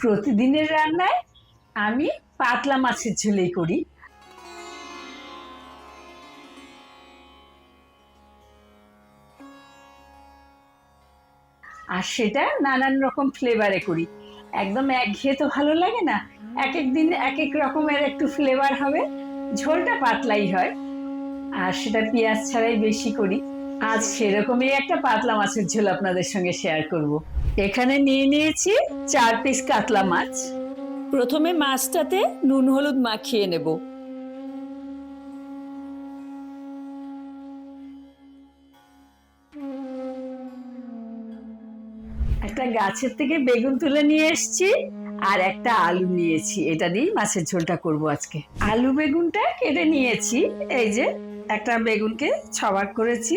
প্রতিদিনের রান্নায় আমি পাতলা মাছের ঝোলেই করি। আর সেটা নানান রকম ফ্লেভারে করি। একদম একঘেয়ে তো ভালো লাগে না এক এক দিন এক এক রকমের একটু ফ্লেভার হবে, ঝোলটা পাতলাই হয়, আর সেটা পেঁয়াজ ছাড়াই বেশি করি। আজ সেরকমই একটা পাতলা মাছের ঝোল আপনাদের সঙ্গে শেয়ার করব। এখানে নিয়ে নিয়েছি চার পিস কাতলা মাছ। প্রথমে মাছটাতে নুন হলুদ মাখিয়ে নেব। একটা গাছের থেকে বেগুন তুলে নিয়ে এসেছি আর একটা আলু নিয়েছি। এটা দিয়েই মাছের ঝোলটা করব আজকে। আলু বেগুনটা কেটে নিয়েছি। এই যে একটা বেগুনকে ছ ভাগ করেছি।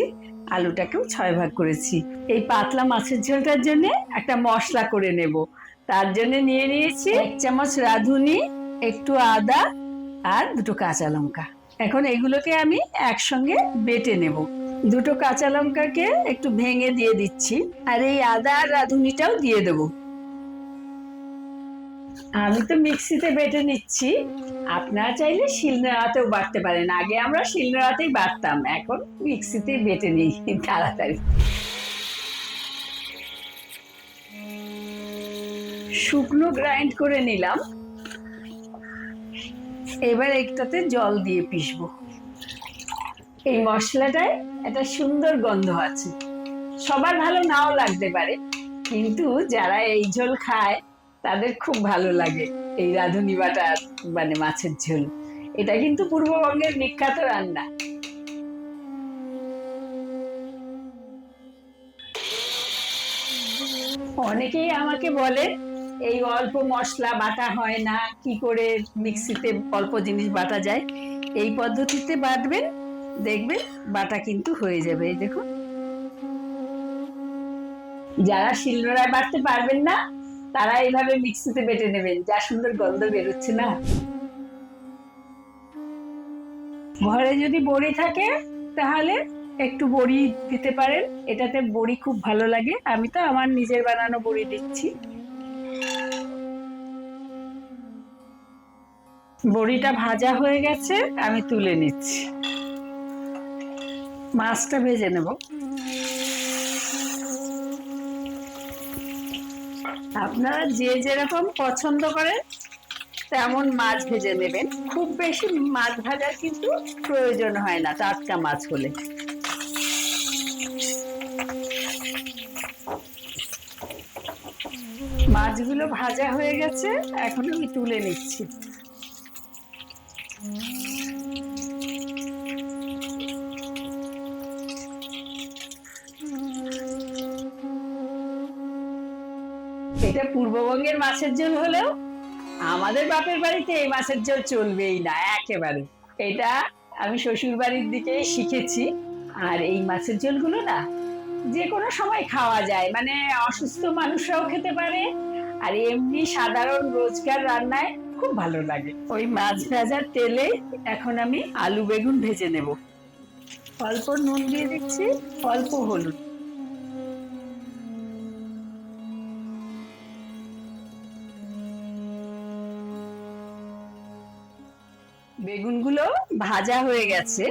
আলুটাকেও ছয় ভাগ করেছি। এই পাতলা মাছের ঝোলটার জন্য একটা মশলা করে নেব। তার জন্য নিয়ে নিয়েছি এক চামচ রাঁধুনি, একটু আদা আর দুটো কাঁচা লঙ্কা। এখন এগুলোকে আমি একসঙ্গে বেটে নেব। দুটো কাঁচা লঙ্কাকে একটু ভেঙে দিয়ে দিচ্ছি। আর এই আদা আর রাঁধুনিটাও দিয়ে দেব। আমি তো মিক্সিতে বেটে নিচ্ছি। আপনারা চাইলে শিলনোড়াতেও বাটতে পারেন। আগে আমরা শিলনোড়াতেই বাটতাম, এখন মিক্সিতেই বেটে নিই তাড়াতাড়ি। শুকনো গ্রাইন্ড করে নিলাম। এবার একটাতে জল দিয়ে পিসবো এই মশলাটায় একটা সুন্দর গন্ধ আছে। সবার ভালো নাও লাগতে পারে, কিন্তু যারা এই ঝোল খায় তাদের খুব ভালো লাগে এই রাঁধুনি বাটার মানে মাছের ঝোল। এটা কিন্তু পূর্ববঙ্গের বিখ্যাত রান্না। অনেকেই আমাকে বলে, এই অল্প মশলা বাটা হয় না, কি করে মিক্সিতে অল্প জিনিস বাটা যায়। এই পদ্ধতিতে বাটবেন, দেখবেন বাটা কিন্তু হয়ে যাবে, এই দেখুন। যারা শিলনোড়ায় বাটতে পারবেন না তারা এইভাবে মিক্সিতে বেটে নেবেন, যা সুন্দর গন্ধ বেরোচ্ছে না। ঘরে যদি বড়ি থাকে, তাহলে একটু বড়ি দিতে পারেন। এটাতে বড়ি খুব ভালো লাগে। আমি তো আমার নিজের বানানো বড়ি দিচ্ছি। বড়িটা ভাজা হয়ে গেছে, আমি তুলে নিচ্ছি। মাছটা ভেজে নেব। আপনারা যে যেরকম পছন্দ করেন, তেমন মাছ ভেজে নেবেন। খুব বেশি মাছ ভাজার কিন্তু প্রয়োজন হয় না টাটকা মাছ হলে। মাছগুলো ভাজা হয়ে গেছে এখন আমি তুলে নিচ্ছি। এটা পূর্ববঙ্গের মাছের ঝোল হলেও আমাদের বাপের বাড়িতে এই মাছের ঝোল চলবেই না, একেবারে। এটা আমি শ্বশুর বাড়ির দিকেই শিখেছি। আর এই মাছের ঝোলগুলো না যে কোনো সময় খাওয়া যায়। মানে অসুস্থ মানুষরাও খেতে পারে, আর এমনি সাধারণ রোজকার রান্নায় খুব ভালো লাগে। ওই মাছ ভাজার তেলে এখন আমি আলু বেগুন ভেজে নেব। অল্প নুন দিয়ে দিচ্ছি, অল্প হলুদ। বেগুনগুলো ভাজা হয়ে গেছে।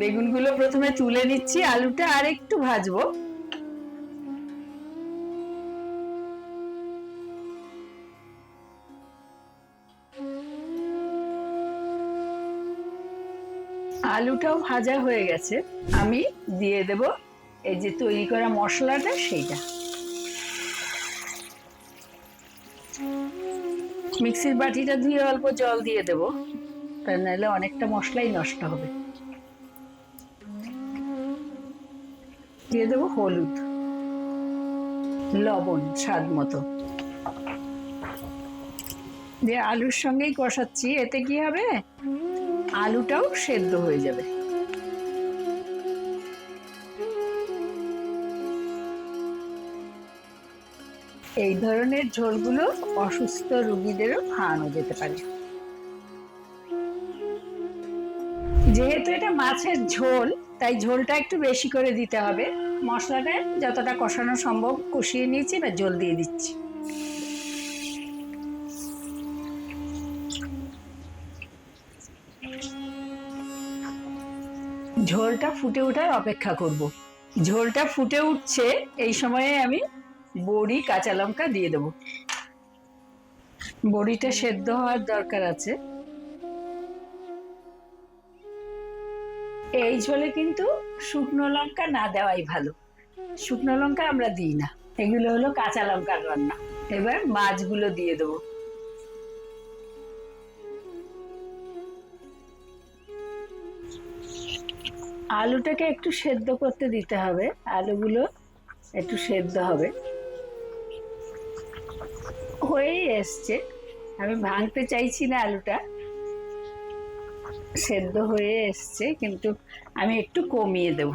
বেগুনগুলো প্রথমে তুলে নিচ্ছি, আলুটা আর একটু ভাজবো। আলুটাও ভাজা হয়ে গেছে। আমি দিয়ে দেব এই যে তৈরি করা মশলাটা, সেইটা। মিক্সির বাটিটা ধুয়ে অল্প জল দিয়ে দেব। তা নাহলে অনেকটা মশলাই নষ্ট হবে। দিয়ে দেবো হলুদ, লবণ, স্বাদ মতো। দিয়ে আলুর সঙ্গেই কষাচ্ছি, এতে কি হবে? আলুটাও সেদ্ধ হয়ে যাবে। এই ধরনের ঝোলগুলো অসুস্থ রুগীদেরও খাওয়ানো যেতে পারে। যেহেতু এটা মাছের ঝোল, তাই ঝোলটা একটু বেশি করে দিতে হবে। মশলাটা যতটা কষানো সম্ভব কষিয়ে নিয়েছি বা জল দিয়ে দিচ্ছি। ঝোলটা ফুটে ওঠার অপেক্ষা করব। ঝোলটা ফুটে উঠছে, এই সময়ে আমি বড়ি, কাঁচা লঙ্কা দিয়ে দেবো। বড়িটা সেদ্ধ হওয়ার দরকার আছে। এই ঝোলে কিন্তু শুকনো লঙ্কা না দেওয়াই ভালো। শুকনো লঙ্কা আমরা দিই না। এগুলো হলো কাঁচা লঙ্কার রান্না। এবার মাছগুলো দিয়ে দেবো। আলুটাকে একটু সেদ্ধ করতে দিতে হবে। আলুগুলো একটু সেদ্ধ হবে। হয়েই এসছে। আমি ভাঙতে চাইছি না আলুটা। সেদ্ধ হয়ে এসছে, কিন্তু আমি একটু কমিয়ে দেব।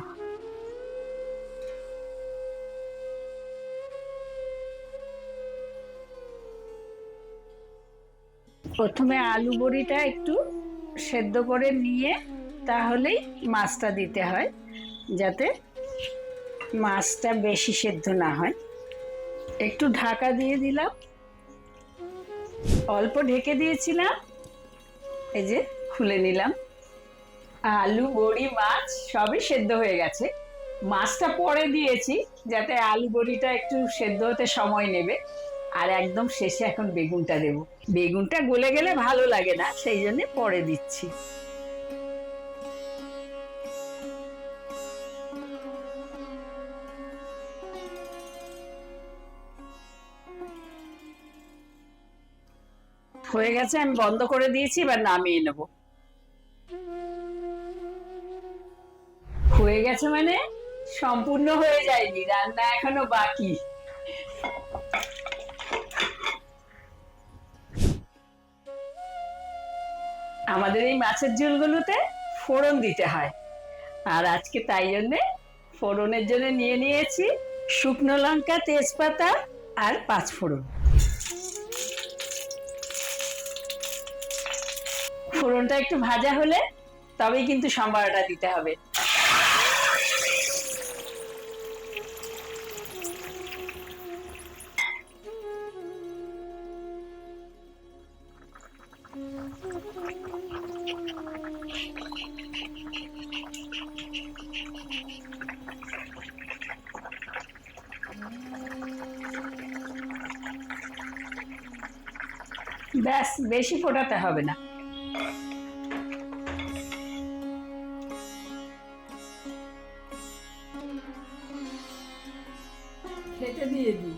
প্রথমে আলু বড়িটা একটু সেদ্ধ করে নিয়ে তাহলেই মাছটা দিতে হয়, যাতে মাছটা বেশি সেদ্ধ না হয়। একটু ঢাকা দিয়ে দিলাম। অল্প ঢেকে দিয়েছিলাম। এই যে খুলে নিলাম। আলু, বড়ি, মাছ সবই সেদ্ধ হয়ে গেছে। মাছটা পরে দিয়েছি যাতে আলু, বড়িটা একটু সেদ্ধ হতে সময় নেবে। আর একদম শেষে এখন বেগুনটা দেব। বেগুনটা গলে গেলে ভালো লাগে না, সেই জন্য পরে দিচ্ছি। হয়ে গেছে, আমি বন্ধ করে দিয়েছি, এবার নামিয়ে নেব। গেছে মানে সম্পূর্ণ হয়ে যায়নি, রান্না এখনও বাকি। আমাদের এই মাছের ঝোলগুলোতে ফোড়ন দিতে হয়। আর আজকে তাই জন্যে ফোড়নের জন্য নিয়ে নিয়েছি শুকনো লঙ্কা, তেজপাতা আর পাঁচ ফোড়ন। ফোড়নটা একটু ভাজা হলে তবেই কিন্তু সম্বারটা দিতে হবে। ব্যাস বেশি ফোটাতে হবে না। খেতে দিয়ে দিই।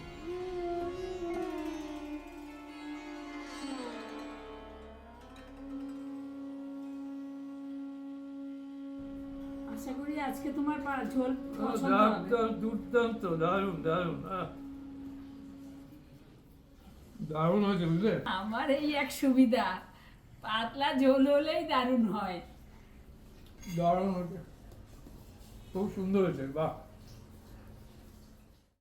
আশা করি আজকে তোমার পা- ঝোল দুর্দান্ত দারুণ দারুণ। দারুণ হয়েছে বুঝলে? আমার এই এক সুবিধা পাতলা ঝোল হলেই দারুণ হয়। দারুণ হয়েছে। খুব সুন্দর হয়েছে বাহ।